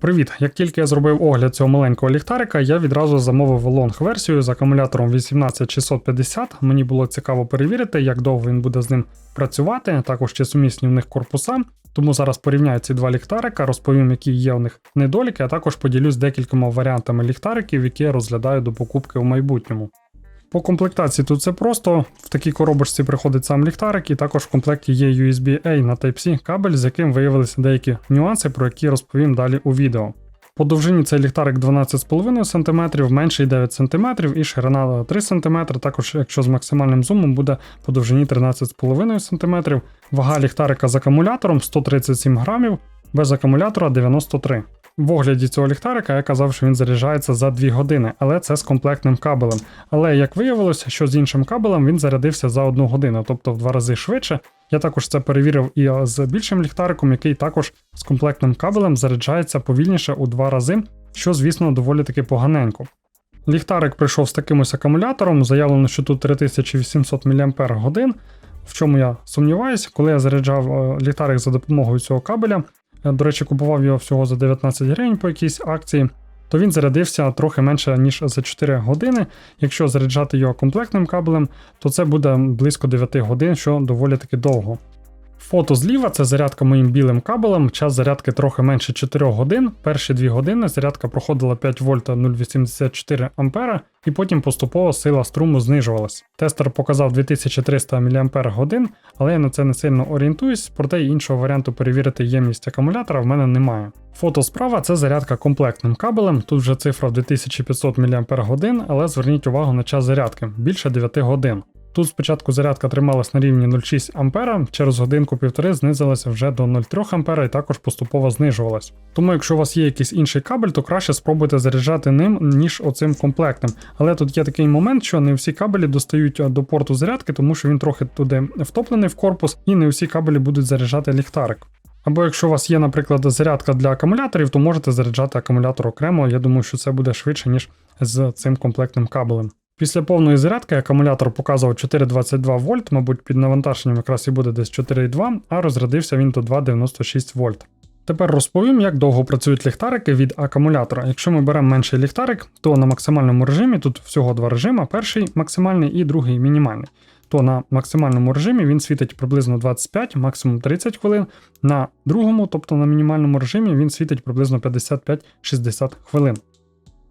Привіт! Як тільки я зробив огляд цього маленького ліхтарика, я відразу замовив лонг-версію з акумулятором 18650. Мені було цікаво перевірити, як довго він буде з ним працювати, також чи сумісні в них корпуса. Тому зараз порівняю ці два ліхтарика, розповім, які є у них недоліки, а також поділюсь декількома варіантами ліхтариків, які я розглядаю до покупки в майбутньому. По комплектації тут це просто. В такій коробочці приходить сам ліхтарик, і також в комплекті є USB-A на Type-C кабель, з яким виявилися деякі нюанси, про які розповім далі у відео. По довжині цей ліхтарик 12,5 см, менший 9 см і ширина 3 см. Також, якщо з максимальним зумом, буде по довжині 13,5 см. Вага ліхтарика з акумулятором 137 грамів, без акумулятора 93 в огляді цього ліхтарика я казав, що він заряджається за 2 години, але це з комплектним кабелем. Але як виявилося, що з іншим кабелем він зарядився за 1 годину, тобто в два рази швидше. Я також це перевірив і з більшим ліхтариком, який також з комплектним кабелем заряджається повільніше у 2 рази, що, звісно, доволі таки поганенько. Ліхтарик прийшов з таким ось акумулятором, заявлено, що тут 3800 мАч. В чому я сумніваюся, коли я заряджав е, ліхтарик за допомогою цього кабеля, до речі, купував його всього за 19 гривень по якійсь акції, то він зарядився трохи менше, ніж за 4 години. Якщо заряджати його комплектним кабелем, то це буде близько 9 годин, що доволі таки довго. Фото зліва це зарядка моїм білим кабелем. Час зарядки трохи менше 4 годин. Перші 2 години зарядка проходила 5 вольта 0,84 А, і потім поступово сила струму знижувалась. Тестер показав 2300 мАч, але я на це не сильно орієнтуюсь, проте іншого варіанту перевірити ємність акумулятора в мене немає. Фото справа це зарядка комплектним кабелем. Тут вже цифра 2500 мАч, але зверніть увагу на час зарядки більше 9 годин. Тут спочатку зарядка трималась на рівні 0,6 А, через годинку-півтори знизилася вже до 0,3 А і також поступово знижувалась. Тому, якщо у вас є якийсь інший кабель, то краще спробуйте заряджати ним, ніж оцим комплектом. Але тут є такий момент, що не всі кабелі достають до порту зарядки, тому що він трохи туди втоплений в корпус, і не всі кабелі будуть заряджати ліхтарик. Або якщо у вас є, наприклад, зарядка для акумуляторів, то можете заряджати акумулятор окремо. Я думаю, що це буде швидше, ніж з цим комплектним кабелем. Після повної зарядки акумулятор показував 4,22 вольт, мабуть, під навантаженням якраз і буде десь 4,2, а розрядився він до 2,96 вольт. Тепер розповім, як довго працюють ліхтарики від акумулятора. Якщо ми беремо менший ліхтарик, то на максимальному режимі тут всього два режими: перший максимальний і другий мінімальний. То на максимальному режимі він світить приблизно 25, максимум 30 хвилин. На другому, тобто на мінімальному режимі, він світить приблизно 55-60 хвилин.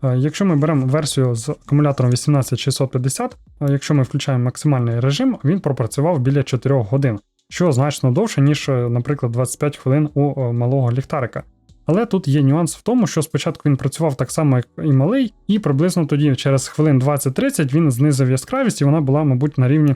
Е, якщо ми беремо версію з акумулятором 18650, е, якщо ми включаємо максимальний режим, він пропрацював біля 4 годин, що значно довше, ніж, е, наприклад, 25 хвилин у малого ліхтарика. Але тут є нюанс в тому, що спочатку він працював так само, як і малий, і приблизно тоді, через хвилин 20-30, він знизив яскравість, і вона була, мабуть, на рівні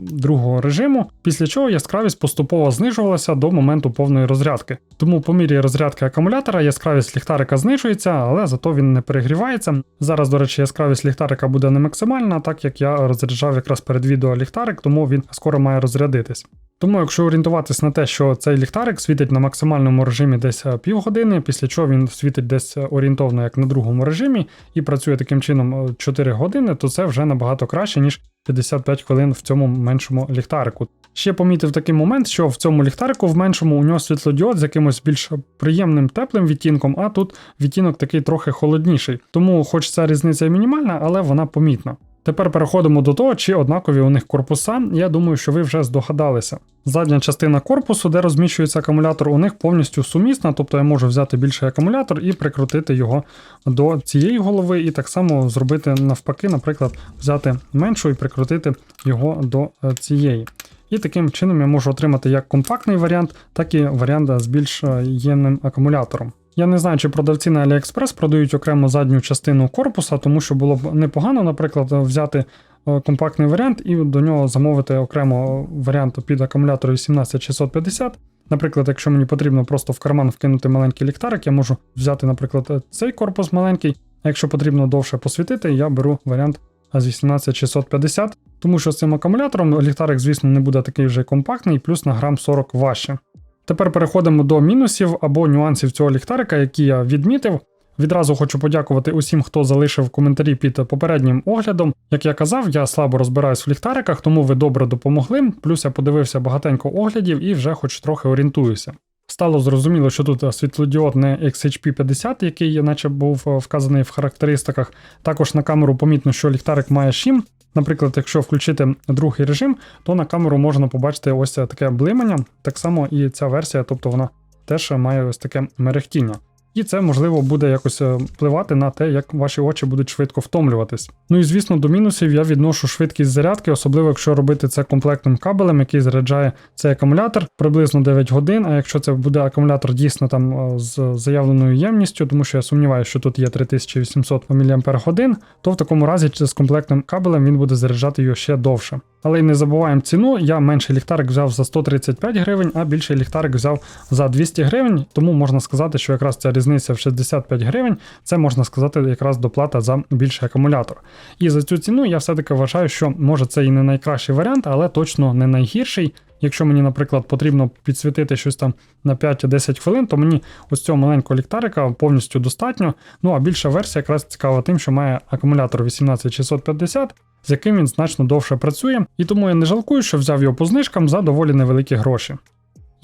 другого режиму, після чого яскравість поступово знижувалася до моменту повної розрядки. Тому по мірі розрядки акумулятора яскравість ліхтарика знижується, але зато він не перегрівається. Зараз, до речі, яскравість ліхтарика буде не максимальна, так як я розряджав якраз перед відео ліхтарик, тому він скоро має розрядитись. Тому, якщо орієнтуватись на те, що цей ліхтарик світить на максимальному режимі десь е, півгодини, після чого він світить десь е, орієнтовно як на другому режимі і працює таким чином 4 години, то це вже набагато краще, ніж 55 хвилин в цьому меншому ліхтарику. Ще помітив такий момент, що в цьому ліхтарику в меншому у нього світлодіод з якимось більш приємним теплим відтінком, а тут відтінок такий трохи холодніший. Тому, хоч ця різниця і мінімальна, але вона помітна. Тепер переходимо до того, чи однакові у них корпуса. Я думаю, що ви вже здогадалися. Задня частина корпусу, де розміщується акумулятор, у них повністю сумісна, тобто я можу взяти більший акумулятор і прикрутити його до цієї голови, і так само зробити навпаки, наприклад, взяти меншу і прикрутити його до е, цієї. І таким чином я можу отримати як компактний варіант, так і варіант з більш е, ємним акумулятором. Я не знаю, чи продавці на AliExpress продають окремо задню частину корпуса, тому що було б непогано, наприклад, взяти е, компактний варіант і до нього замовити окремо варіант під акумулятор 18650. Наприклад, якщо мені потрібно просто в карман вкинути маленький ліхтарик, я можу взяти, наприклад, цей корпус маленький, а якщо потрібно довше посвітити, я беру варіант з 18650, тому що з цим акумулятором ліхтарик, звісно, не буде такий вже компактний, плюс на грам 40 важче. Тепер переходимо до мінусів або нюансів цього ліхтарика, які я відмітив. Відразу хочу подякувати усім, хто залишив коментарі під попереднім оглядом. Як я казав, я слабо розбираюсь в ліхтариках, тому ви добре допомогли. Плюс я подивився багатенько оглядів і вже хоч трохи орієнтуюся. Стало зрозуміло, що тут е, світлодіод не XHP50, який наче був е, вказаний в характеристиках. Також на камеру помітно, що ліхтарик має шім. Наприклад, якщо включити другий режим, то на камеру можна побачити ось таке блимання. Так само і ця версія, тобто вона теж має ось таке мерехтіння. І це можливо буде якось е, впливати на те, як ваші очі будуть швидко втомлюватись. Ну і звісно, до мінусів я відношу швидкість зарядки, особливо якщо робити це комплектним кабелем, який заряджає цей акумулятор приблизно 9 годин. А якщо це буде акумулятор дійсно там е, з заявленою ємністю, тому що я сумніваюся, що тут є 3800 мАч, то в такому разі з комплектним кабелем він буде заряджати його ще довше. Але й не забуваємо ціну. Я менший ліхтарик взяв за 135 гривень, а більший ліхтарик взяв за 200 гривень. Тому можна сказати, що якраз ця різниця в 65 гривень це можна сказати якраз доплата за більший акумулятор. І за цю ціну я все-таки вважаю, що може це і не найкращий варіант, але точно не найгірший. Якщо мені, наприклад, потрібно підсвітити щось там на 5-10 хвилин, то мені ось цього маленького ліхтарика повністю достатньо. Ну а більша версія якраз цікава тим, що має акумулятор 18650, з яким він значно довше працює, і тому я не жалкую, що взяв його по знижкам за доволі невеликі гроші.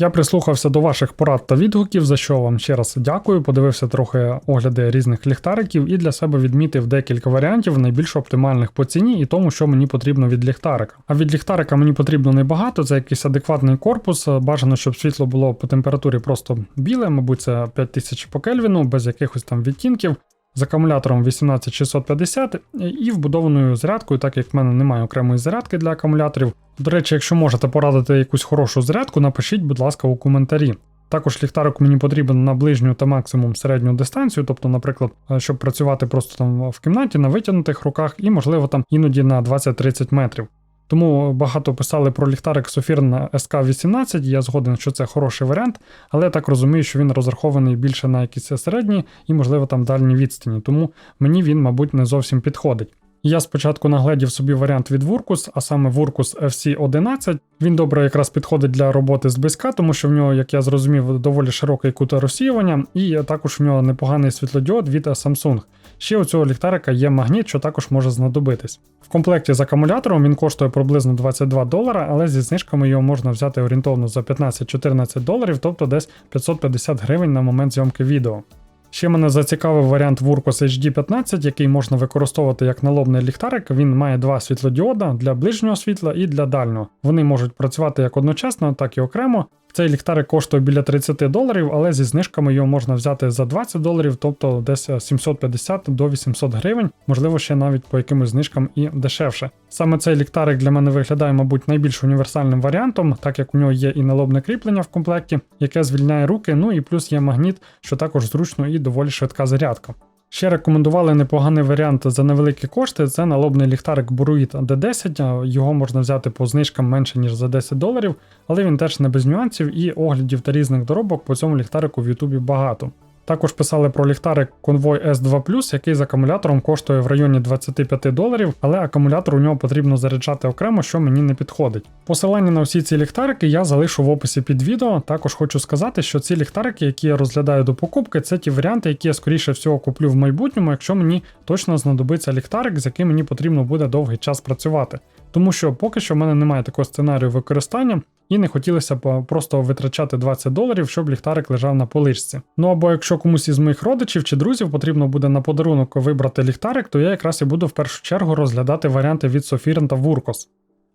Я прислухався до ваших порад та відгуків, за що вам ще раз дякую. Подивився трохи огляди різних ліхтариків і для себе відмітив декілька варіантів найбільш оптимальних по ціні і тому, що мені потрібно від ліхтарика. А від ліхтарика мені потрібно небагато, це якийсь адекватний корпус. Бажано, щоб світло було по температурі просто біле, мабуть, це 5000 по кельвіну, без якихось там відтінків. З акумулятором 18650 і вбудованою зарядкою, так як в мене немає окремої зарядки для акумуляторів. До речі, якщо можете порадити якусь хорошу зарядку, напишіть, будь ласка, у коментарі. Також ліхтарик мені потрібен на ближню та максимум середню дистанцію, тобто, наприклад, щоб працювати просто там в кімнаті на витягнутих руках, і, можливо, там іноді на 20-30 метрів. Тому багато писали про ліхтарик Sofirn SK18, я згоден, що це хороший варіант, але я так розумію, що він розрахований більше на якісь середні і, можливо, там дальні відстані, тому мені він, мабуть, не зовсім підходить. Я спочатку нагледів собі варіант від Vurkus, а саме Vurkus FC11. Він добре якраз підходить для роботи зблизька, тому що в нього, як я зрозумів, доволі широкий кут розсіювання, і також в нього непоганий світлодіод від Samsung. Ще у цього ліхтарика є магніт, що також може знадобитись. В комплекті з акумулятором він коштує приблизно 22 долара, але зі знижками його можна взяти орієнтовно за 15-14 доларів, тобто десь 550 гривень на момент зйомки відео. Ще мене зацікавив варіант Vurkos HD15, який можна використовувати як налобний ліхтарик. Він має два світлодіода для ближнього світла і для дальнього. Вони можуть працювати як одночасно, так і окремо. Цей ліхтарик коштує біля 30 доларів, але зі знижками його можна взяти за 20 доларів, тобто десь 750 до 800 гривень, можливо, ще навіть по якимось знижкам і дешевше. Саме цей ліхтарик для мене виглядає, мабуть, найбільш універсальним варіантом, так як у нього є і налобне кріплення в комплекті, яке звільняє руки, ну і плюс є магніт, що також зручно і доволі швидка зарядка. Ще рекомендували непоганий варіант за невеликі кошти. Це налобний ліхтарик Buruit D10. Його можна взяти по знижкам менше ніж за 10 доларів, але він теж не без нюансів і оглядів та різних доробок по цьому ліхтарику в Ютубі багато. Також писали про ліхтарик Convoy S2 який з акумулятором коштує в районі 25 доларів, але акумулятор у нього потрібно заряджати окремо, що мені не підходить. Посилання на всі ці ліхтарики я залишу в описі під відео. Також хочу сказати, що ці ліхтарики, які я розглядаю до покупки, це ті варіанти, які я скоріше всього куплю в майбутньому, якщо мені точно знадобиться ліхтарик, з яким мені потрібно буде довгий час працювати. Тому що поки що в мене немає такого сценарію використання, і не хотілося б просто витрачати 20 доларів, щоб ліхтарик лежав на поличці. Ну або якщо комусь із моїх родичів чи друзів потрібно буде на подарунок вибрати ліхтарик, то я якраз і буду в першу чергу розглядати варіанти від Sofirn та Vurkos.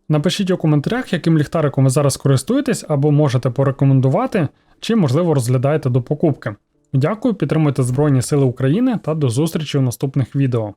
Напишіть у коментарях, яким ліхтариком ви зараз користуєтесь, або можете порекомендувати, чи, можливо, розглядаєте до покупки. Дякую, підтримуйте Збройні Сили України та до зустрічі у наступних відео.